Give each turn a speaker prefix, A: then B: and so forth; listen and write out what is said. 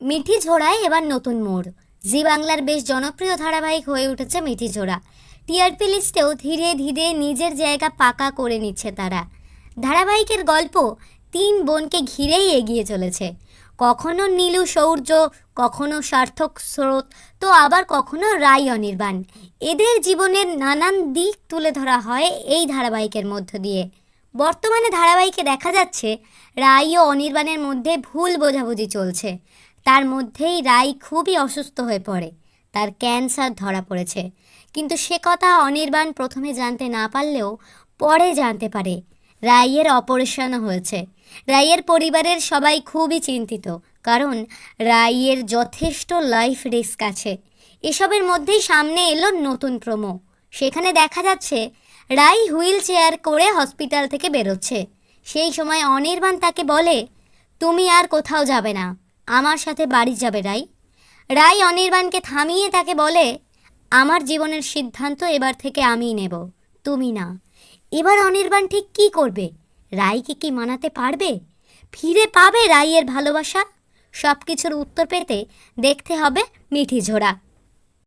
A: মিঠি ঝোড়ায় এবার নতুন মোড়। জি বাংলার বেশ জনপ্রিয় ধারাবাহিক হয়ে উঠেছে মিঠি ঝোড়া। টিআরপি লিস্টেও ধীরে ধীরে নিজের জায়গা পাকা করে নিচ্ছে তারা। ধারাবাহিকের গল্প তিন বোনকে ঘিরেই এগিয়ে চলেছে। কখনো নীলু শৌর্য কখনো সার্থক স্রোত, তো আবার কখনো রায় অনির্বাণ। এদের জীবনের নানান দিক তুলে ধরা হয় এই ধারাবাহিকের মধ্য দিয়ে। বর্তমানে ধারাবাহিকে দেখা যাচ্ছে রায় ও অনির্বাণের মধ্যে ভুল বোঝাবুঝি চলছে। তার মধ্যেই রাই খুবই অসুস্থ হয়ে পড়ে। তার ক্যান্সার ধরা পড়েছে। কিন্তু সে কথা অনির্বাণ প্রথমে জানতে না পারলেও পরে জানতে পারে। রাইয়ের অপারেশনও হয়েছে। রাইয়ের পরিবারের সবাই খুবই চিন্তিত, কারণ রাইয়ের যথেষ্ট লাইফ রিস্ক আছে। এসবের মধ্যেই সামনে এলো নতুন প্রোমো। সেখানে দেখা যাচ্ছে রাই হুইল চেয়ার করে হসপিটাল থেকে বেরোচ্ছে। সেই সময় অনির্বাণ তাকে বলে, তুমি আর কোথাও যাবে না। আমার সাথে বাড়ি যাবে রাই। রাই অনির্বাণকে থামিয়ে তাকে বলে, আমার জীবনের সিদ্ধান্ত এবার থেকে আমিই নেব, তুমি না। এবার অনির্বাণ ঠিক কী করবে? রাইকে কি মানাতে পারবে? ফিরে পাবে রাইয়ের ভালোবাসা? সব কিছুর উত্তর পেতে দেখতে হবে মিঠি ঝোড়া।